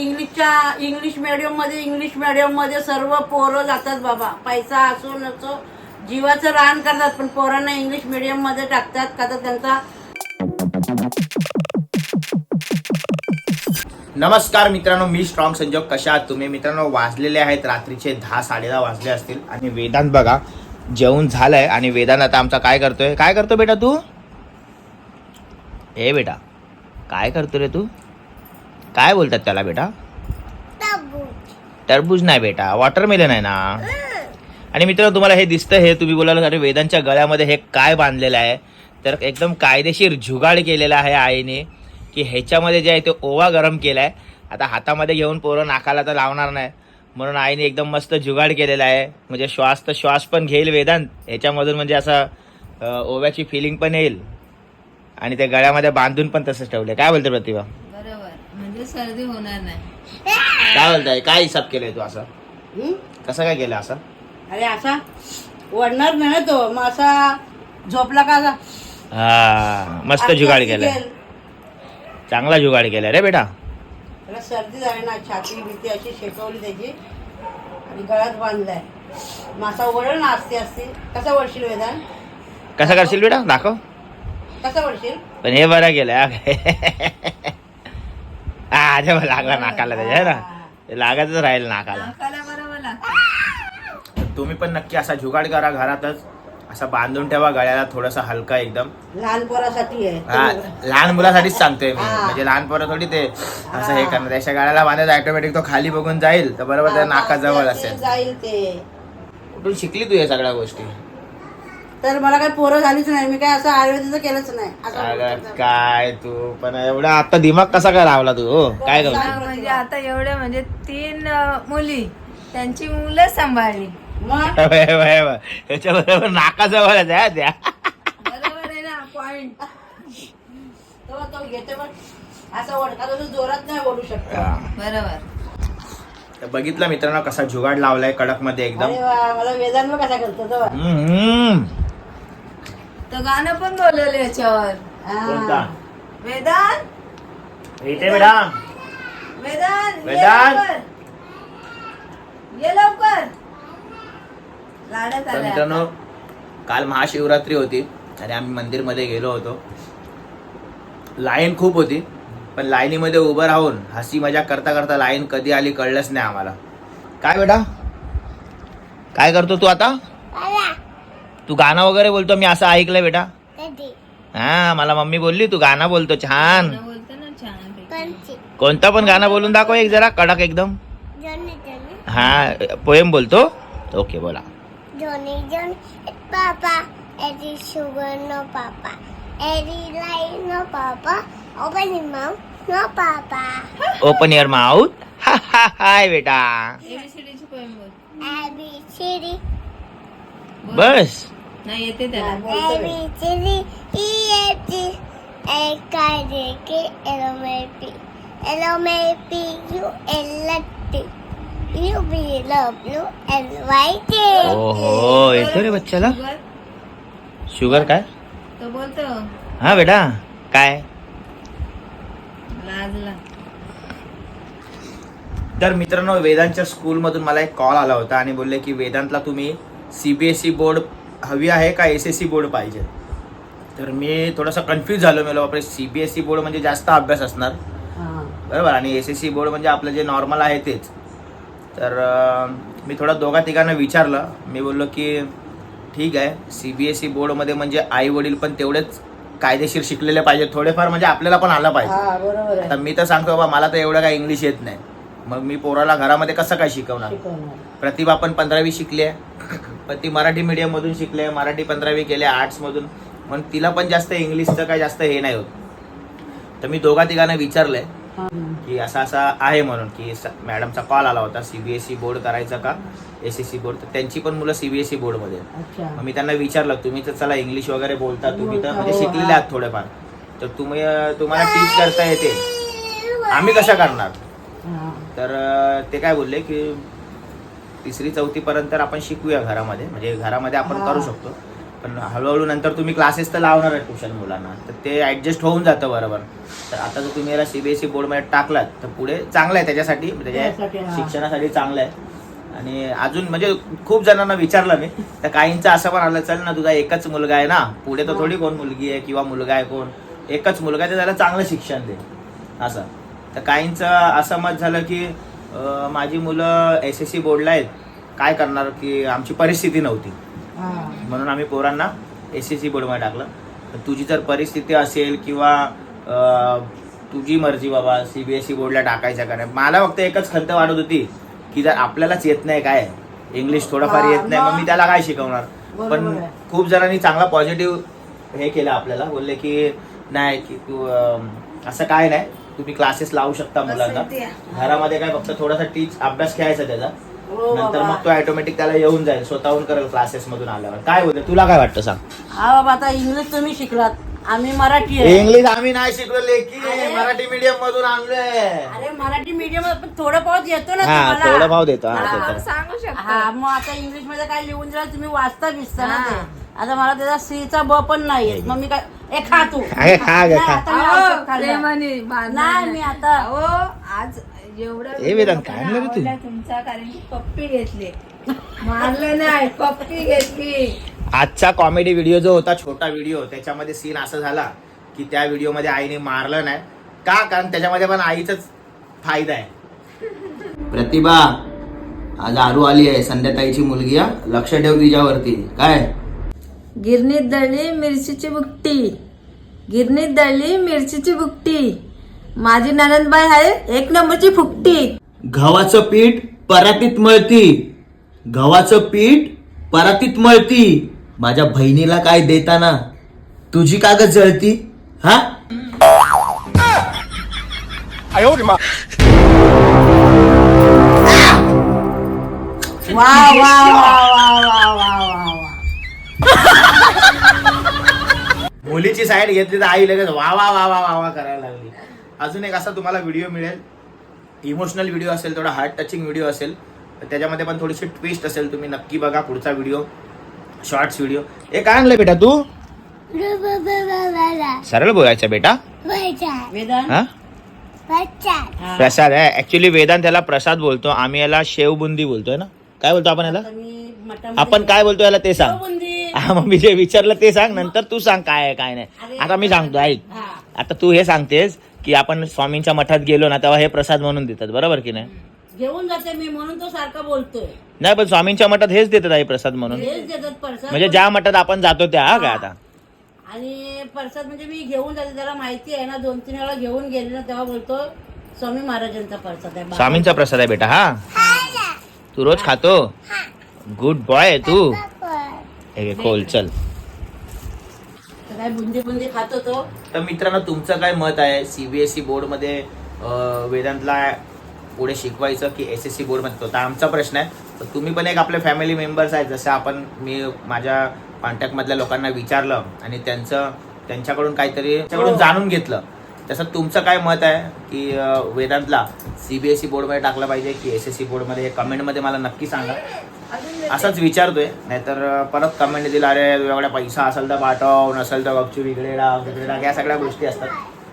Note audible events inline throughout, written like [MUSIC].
इंग्लिशच्या English मिडियममध्ये मध्ये English मिडियममध्ये मध्ये सर्व पोरं जातात बाबा. पैसा असो नसो जीवाचं रान करतात पण पोरांना इंग्लिश मिडियममध्ये मध्ये टाकतात का तर त्यांचा नमस्कार मित्रांनो मी स्ट्रॉंग संजोग. कशा आहात तुम्ही? मित्रांनो वाजलेले आहेत. रात्रीचे दहा साडेदहा वाजले असतील. आणि वेदांत बघा जेवण झालंय आणि वेदांत आता आमचा काय करतोय? काय करतो बेटा तू? ए बेटा काय करतो रे तू? काय बोलतात त्याला बेटा? टरबूज नाही बेटा वॉटरमेलन आहे ना? आणि मित्रांनो तुम्हाला हे दिसतं हे तुम्ही बोलाल अरे वेदांच्या गळ्यामध्ये हे काय बांधलेलं आहे? तर एकदम कायदेशीर जुगाड केलेला आहे आईने की ह्याच्यामध्ये जे आहे ते ओवा गरम केलाय. आता हातामध्ये घेऊन पोरं नाकाला तर लावणार नाही. म्हणून आईने एकदम मस्त जुगाड केलेला आहे. म्हणजे श्वास तर श्वास पण घेईल वेदांत. ह्याच्यामधून म्हणजे असं ओव्याची फिलिंग पण येईल. आणि ते गळ्यामध्ये बांधून पण तसंच ठेवले काय बोलतो प्रतिभा? सर्दी होणार नाही. काय बोलताय? काय हिसाब केलाय तू असं? हं? कसं काय केलं असं? अरे असा? वडणार नाही ना तो. मग असा झोपला का असा? हा मस्त जुगाड केलाय. गेल. चांगला जुगाड केलाय रे बेटा. त्याला सर्दी झाली ना छाती बिती अशी शेकवली त्याची. आणि गळ्यात बांधलाय. मासा वडल ना असते असते कसा वडशील वेदान कसं करशील बेटा? दाखव. कसा वडशील पण हे बरं केलं हा. [LAUGHS] हा जेव्हा लागला नाकाला त्याच्या है ना? ते लागतच राहील नाकाला. नाकाला बरोबर लागतं. तुम्ही पण नक्की असा जुगाड करा घरातच. असा बांधून ठेवा गळ्याला थोडासा हलका एकदम. लहान पोरासाठी हा आहे लहान मुलासाठीच सांगतोय मी. म्हणजे लहान पोरं थोडी ते असं हे करणार. त्याच्या गाड्याला बांधायचं ऑटोमॅटिक तो खाली बघून जाईल. तर बरोबर त्या नाकाजवळ असेल. जाईल ते. कुठून शिकली तू या सगळ्या गोष्टी? तर मला काही पोरं झालीच नाही. मी काय असं आयुर्वेदाचं केलंच नाही. असं काय तू? पण एवढा आता दिमाग कसा काय लावला तू हो? काय हा, म्हणजे आता एवढे म्हणजे तीन अं, मुली. त्यांची मुलं सांभाळली. मग? [LAUGHS] वय. त्याच्याबरोबर नाकाजवळच आहे त्या. बरोबर आहे ना पॉइंट तेव्हा तो घेते पण असं वडका तो जोरात नाही ओढू शकतो. हा. बरोबर. तर बघितलं मित्रांनो कसा जुगाड लावलाय कडकमध्ये एकदम. अरे वा मला वेदांत कसा करतो तो. हम्म. तर गाणं पण बोलवलं याच्यावर. कोणता? हा. वेदांत? इथे बेटा. वेदांत ये वेदांत. लवकर. ये लवकर. लाडत तर आल्या मित्रांनो काल महाशिवरात्री होती आणि आम्ही मंदिरमध्ये गेलो होतो. लाईन खूप होती पण लाईनीमध्ये उभं राहून हसी मजा करता करता लाईन कधी आली कळलंच नाही आम्हाला. काय बेटा? काय करतो तू आता? तू गाणं वगैरे बोलतो मी असं ऐकलंय बेटा. हा मला मम्मी बोलली तू गाणं बोलतो छान. गाणं बोलतो ना छान कोणतं पण गाणं बोलून दाखव एक जरा कडक एकदम. हा पोएम बोलतो. ओके बोला. ओपन युअर माउथ हाय बेटा. पोएम बोल. बस. नाही येते त्याला. ओहो येतो रे बच्चाला शुगर शुगर काय? तो बोलतो. हा बेटा काय? लाजला तर मित्रांनो वेदांतच्या स्कूलमधून मला एक कॉल आला होता आणि बोलले की वेदांतला तुम्ही सीबीएसई बोर्ड हवी आहे का एस एस सी बोर्ड पाहिजे? तर मी थोडासा कन्फ्यूज झालो मला बापरे सीबीएसई बोर्ड म्हणजे जास्त अभ्यास असणार. हा. बरोबर? आणि एस एस सी बोर्ड म्हणजे आपलं जे नॉर्मल आहे तेच. तर मी थोडा दोघा तिघांना विचारलं. मी बोललो की ठीक आहे सी बी एस ई बोर्डमध्ये म्हणजे आई वडील पण तेवढेच कायदेशीर शिकलेले पाहिजे थोडेफार म्हणजे आपल्याला पण आलं पाहिजे. हा आता आहे. मी तर सांगतो बाबा मला तर एवढं काय इंग्लिश येत नाही. मग मी पोराला घरामध्ये कसं काय शिकवणार. प्रतिभा पण पंधरावी शिकली आहे. पण ती मराठी मीडियममधून शिकली आहे मराठी पंधरावी केली आहे आर्ट्समधून म्हणून तिला पण जास्त इंग्लिशचं काय जास्त हे नाही होत तर मी दोघा तिघांना विचारलंय. की असा असा आहे म्हणून की मॅडमचा कॉल आला होता सीबीएसई बोर्ड करायचा का एस एस सी बोर्ड तर त्यांची पण मुलं सीबीएसई बोर्डमध्ये. अच्छा मग मी त्यांना विचारलं तुम्ही तर चला इंग्लिश वगैरे बोलता तुम्ही तर म्हणजे हो, शिकलेले. आहात थोडेफार तर तुम्ही तुम्हाला टीच करता येते आम्ही कसं करणार. तर ते काय बोलले की तिसरी चौथी पर्यंत आपण शिकूया घरामध्ये. म्हणजे घरामध्ये आपण. करू शकतो. पण हळूहळू नंतर तुम्ही क्लासेस तर लावणार आहे ट्युशन मुलांना. तर ते ॲडजस्ट होऊन जातं बरोबर. तर आता जर तुम्ही याला सीबीएसई बोर्डमध्ये टाकलात तर पुढे चांगलं आहे त्याच्यासाठी. त्याच्यासाठी, त्याच्या. शिक्षणासाठी चांगलं आहे. आणि अजून म्हणजे खूप जणांना विचारलं मी तर काहींचं असं पण आलं चल ना तुझा एकच मुलगा आहे ना. पुढे तर थोडी कोण मुलगी आहे किंवा मुलगा आहे कोण. एकच मुलगा आहे तर त्याला चांगलं शिक्षण दे. असं. तर काहींचं असं मत झालं की माझी मुलं एस एस सी बोर्डला आहेत काय करणार की आमची परिस्थिती नव्हती. म्हणून आम्ही पोरांना एस एस सी बोर्डमध्ये टाकलं तुझी जर परिस्थिती असेल किंवा तुझी मर्जी बाबा सी बी एस सी बोर्डला टाकायचं का नाही मला फक्त एकच खंत वाटत होती की जर आपल्यालाच येत नाही काय इंग्लिश थोडंफार येत नाही मग? मी त्याला काय शिकवणार पण. खूप जणांनी चांगला पॉझिटिव्ह हे केलं आपल्याला बोलले की नाही की तू असं काय नाही तुम्ही क्लासेस लावू शकता मुलांना. घरामध्ये काय फक्त थोडासा टीच अभ्यास घ्यायचा त्याचा हो नंतर. मग तो ऑटोमॅटिक त्याला येऊन जाईल स्वतःहून करेल क्लासेस मधून आल्यावर काय बोलते तुला काय वाटतं सांग हा बाबा आता इंग्लिश तुम्ही शिकलात आम्ही मराठी आहे इंग्लिश आम्ही नाही शिकलो अरे. मराठी मीडियम मधून आणलोय अरे मराठी मीडियम पण थोडं बहुत येतो ना हा तुम्हाला थोडं भाव देतो हा. ते आपण तर. सांगू शकतो हा मग आता इंग्लिशमध्ये काय लिहून दिलं तुम्ही वाचता बिचता ना ते. आता मला त्याचा सी चा ब पण नाही. येत मग मी काय ए खा तू. अरे खा ग, नाही, खा. आता मी अहो, औषध खाल्लं. प्रेमाने बांधलं. नाही, मी आता- आज एवढं ए, वेदांत, काय आणलं रे तू? आवडला तुमचा कारण की पप्पी घेतली. मारलं नाही पप्पी घेतली. आजचा कॉमेडी व्हिडिओ जो होता छोटा व्हिडिओ त्याच्यामध्ये सीन असं झाला की त्या व्हिडिओमध्ये आईने मारलं नाही. का? कारण त्याच्यामध्ये पण आईच फायदा आहे. प्रतिभा आज आरू आली आहे संध्याताईची मुलगी हा. लक्ष ठेव तिच्यावरती. काय? गिरणीत दळली मिरचीची बुकटी. गिरणीत दळली मिरचीची बुकटी. माझी ननंदबाई आहे एक नंबरची फुकटी. गव्हाचं पीठ परातीत मळती. गव्हाचं पीठ परातीत मळती. माझ्या बहिणीला काय देताना? तुझी कागद जळती? हा? वा वा वा वा वा वा. [LAUGHS] मुलीची साईड घेतली तर आई लगेच वा वा वा वा वा वा करायला लागली. अजून एक असा तुम्हाला व्हिडिओ मिळेल. इमोशनल व्हिडिओ असेल थोडा हार्ट टचिंग व्हिडिओ असेल त्याच्यामध्ये पण थोडीशी ट्विस्ट असेल तुम्ही नक्की बघा पुढचा व्हिडिओ शॉर्ट्स व्हिडिओ हे काय आणलं बेटा तू? सरळ बोलायचं बेटा. वेदांत. प्रसाद आहे ऍक्च्युली वेदांत त्याला प्रसाद बोलतो आम्ही याला शेवबुंदी बोलतोय ना? काय बोलतो आपण याला आपण काय बोलतो याला ते सांग. बुंदी हा मग मी जे विचारलं ते सांग नंतर तू सांग काय आहे काय नाही. आता मी सांगतो ऐक. आता तू हे सांगतेस की आपण स्वामींच्या मठात गेलो ना तेव्हा हे प्रसाद म्हणून देतात बरोबर की नाही? घेऊन जाते मी म्हणून तो सारखा बोलतोय. नाही पण स्वामींच्या मठात हेच देतात आई प्रसाद म्हणून. हेच देतात परसाद म्हणजे ज्या मठात आपण जातो त्या हा काय आता? आणि परसाद म्हणजे मी घेऊन जाते त्याला माहिती आहे ना दोन तीन वेळा घेऊन गेले ना तेव्हा बोलतो स्वामी महाराजांचा परसाद आहे स्वामींचा प्रसाद आहे बेटा हा. तू रोज खातो. गुड बॉय आहे तू. हे खोल चल. तर काय बुंदी बुंदी खातो तो तर मित्रांनो तुमचं काय मत आहे? सीबीएसई बोर्डमध्ये अं, वेदांतला पुढे शिकवायचं की एस एस सी बोर्डमध्ये तो तर आमचा प्रश्न आहे. तर तुम्ही पण एक आपले फॅमिली मेंबर्स आहेत. जसं आपण मी माझ्या कॉन्टॅक्टमधल्या लोकांना विचारलं आणि त्यांचं त्यांच्याकडून काहीतरी त्यांच्याकडून जाणून घेतलं. तसं तुमचं काय मत आहे की वेदांतला सीबीएसई बोर्डमध्ये टाकलं पाहिजे की एस एस सी बोर्डमध्ये कमेंटमध्ये मला नक्की सांगा. असंच विचारतोय. नाहीतर परत कमेंट दिला अरे तुझ्याकडे पैसा असेल तर पाठव नसेल तर टाक तिकडे टाक या सगळ्या गोष्टी असतात.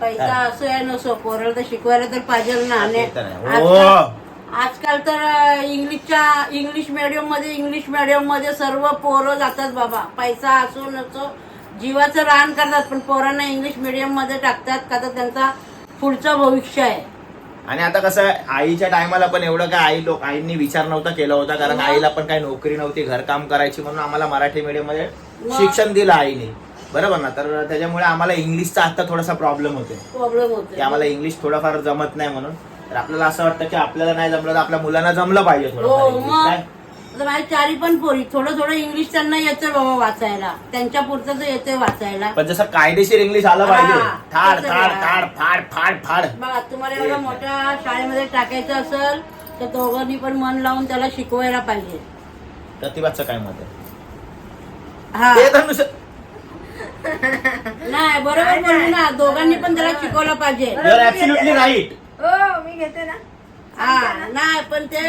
पैसा असो या नसो पोराला तर शिकवायला तर पाहिजे ना. आणि ते तर आहे. हो. आजकाल आजकाल तर इंग्लिशच्या इंग्लिश मिडियममध्ये इंग्लिश मिडियममध्ये सर्व पोरं जातात बाबा. पैसा असो नसो जीवाचं रान करतात पण पोरांना इंग्लिश मिडियममध्ये टाकतात का तर त्यांचा पुढचं भविष्य आहे. आणि आता कसं आईच्या टायमाला पण एवढं काय आई लोक आईंनी विचार नव्हता केला होता कारण आईला पण काही नोकरी नव्हती घरकाम करायची म्हणून आम्हाला मराठी मीडियममध्ये? शिक्षण दिलं आईने. बरोबर ना? तर त्याच्यामुळे आम्हाला इंग्लिशचा आता थोडासा प्रॉब्लेम होतो प्रॉब्लेम की होतो आम्हाला इंग्लिश थोडंफार जमत नाही म्हणून. तर आपल्याला असं वाटतं की आपल्याला नाही जमलं तर आपल्या मुलांना जमलं पाहिजे थोडंफार हो मग? काय? आता माझ्या चारी पण पोरी. थोडं थोडं इंग्लिश त्यांना येतोय बाबा वाचायला. त्यांच्या पुरतं तर येतोय वाचायला. पण जसं कायदेशीर इंग्लिश आलं पाहिजे. हा, थाड तसं थाड आहे. थाड फाड फाड फाड. बघा तुम्हाला एवढं मोठ्या शाळेमध्ये टाकायचं असेल तर दोघांनी पण मन लावून त्याला शिकवायला पाहिजे. प्रतिभाचं काय मत आहे? हा. ते तर नुसतं- नाही बरोबर बोलली ना. दोघांनी पण त्याला शिकवलं पाहिजे. right. हो मी घेते ना. हा नाही पण ते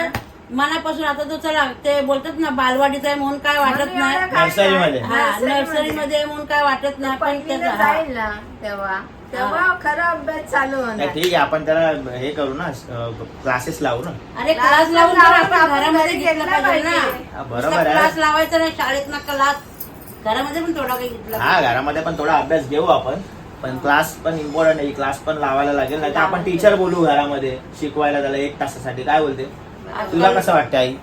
मनापासून आता तो चला ते बोलतात ना बालवाडीचा आहे म्हणून काय वाटत नाही. नर्सरीमध्ये. हा नर्सरीमध्ये. आहे म्हणून काय वाटत नाही. पण पहिलीला त्याचा हा. जाईल ना तेव्हा. तेव्हा खरा अभ्यास चालू नाही होणार ठीक आहे आपण त्याला हे करू ना क्लासेस लावू ना. अरे क्लास लावून तर आपण आपण घरामध्ये घेतलं पाहिजे ना. हा, बरोबर आहे. क्लास लावायचा नाही शाळेत ना क्लास घरामध्ये पण थोडा काही घेतला हा घरामध्ये पण थोडा अभ्यास घेऊ आपण. पण क्लास पण इम्पॉर्टंट आहे क्लास पण लावायला लागेल. नाही तर आपण टीचर बोलू घरामध्ये शिकवायला त्याला एक तासासाठी. काय बोलते? तुला कसं वाटतं आई?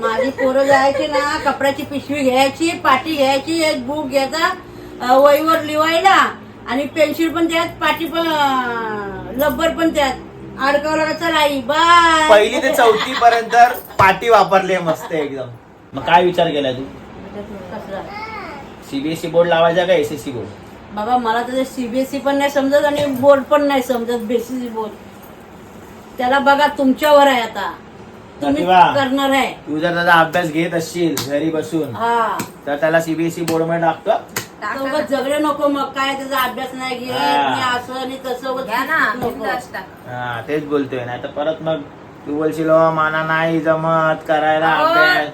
माझी पोरं जायची ना कपड्याची पिशवी घ्यायची पाटी घ्यायची एक बुक घ्यायचा वहीवर लिवायला आणि पेन्सिल पण त्यात पाटी पण लब्बर पण त्यात. अडकावं लागत चल आई? बाय. पहिली ते चौथी पर्यंत पाटी वापरली मस्त एकदम. मग काय विचार केलाय तू? कसला? सीबीएसई बोर्ड लावायचा का एसएससी बोर्ड? बाबा मला तर सीबीएसई पण नाही समजत आणि बोर्ड पण नाही समजत बेसिस बोर्ड. त्याला बघा तुमच्यावर आहे आता. तुम्ही प्रतिभा. करणार आहे. तू जर त्याचा अभ्यास घेत असशील घरी बसून हा. तर त्याला सीबीएसई बोर्डमध्ये टाकतो. झगडे नको मग. काय त्याचा अभ्यास नाही घेत हा. असं आणि तसं घ्या ना नको. बिनधास्त टाक. हा तेच बोलतोय. नाही तर परत मग तू बोलशील "ओ, मला नाही जमत करायला अहो. अभ्यास.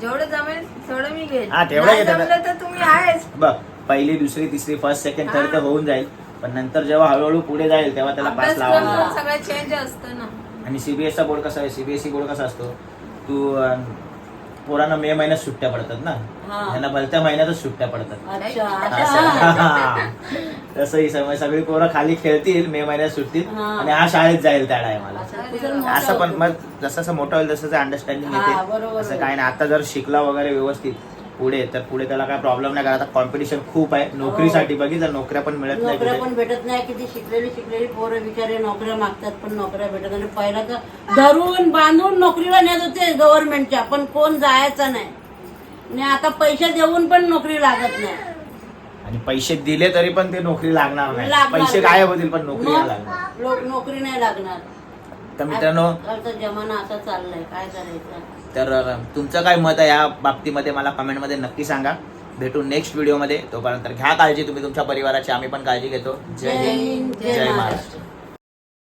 जेवढं जमेल तेवढं मी घेईन हा, तेवढं नाही घेतात. जमलं तर तुम्ही आहेच. बघ पहिली दुसरी तिसरी फर्स्ट सेकंड थर्ड तर होऊन जाईल. पण नंतर जेव्हा हळूहळू पुढे जाईल तेव्हा त्याला पास अभ्यासक्रम पण सगळं चेंज असतं ना आणि सीबीएसचा बोर्ड कसा आहे सीबीएसई बोर्ड कसा असतो तू अं, पोरांना मे महिन्यात सुट्ट्या पडतात ना हा. त्यांना भलत्या महिन्यातच सुट्ट्या पडतात अच्छा असं. अच्छा. तसंही समज सगळी पोरं खाली खेळतील मे महिन्यात सुट्टीत हा. आणि हा शाळेत जाईल त्या टायमाला असं कुठं मोठं असं पण होतं. मग जसं जसं मोठं होईल तसं अंडरस्टँडिंग हा, येते असं बरोबर. काय नाही आता जर शिकला वगैरे व्यवस्थित पुढे तर पुढे त्याला काय प्रॉब्लेम नाही कारण आता कॉम्पिटिशन खूप आहे. नोकरीसाठी बघितलं नोकऱ्या पण मिळत नाही नोकऱ्या कुठे. पण भेटत नाही. किती शिकलेली शिकलेली पोरं बिचारे नोकऱ्या मागतात पण नोकऱ्या भेटत नाही. पहिला तर धरून बांधून नोकरीला नेत होते गव्हर्नमेंटच्या पण कोण जायचं नाही. आणि आता पैसे देऊन पण नोकरी लागत नाही. आणि पैसे दिले तरी पण ते नोकरी लागणार नाही. लागणार पैसे. गायब होतील पण नोकरी नाही लागणार. लोक नोकरी नाही लागणार. तर मित्रांनो आजकालचा जमाना असा चाललाय. काय करायचं? तर तुमचं काय मत आहे या बाबतीमध्ये मला कमेंटमध्ये नक्की सांगा. भेटू नेक्स्ट व्हिडिओमध्ये तोपर्यंत घ्या काळजी तुम्ही तुमच्या परिवाराची आम्ही पण काळजी घेतो. जय हिंद, जय. महाराष्ट्र.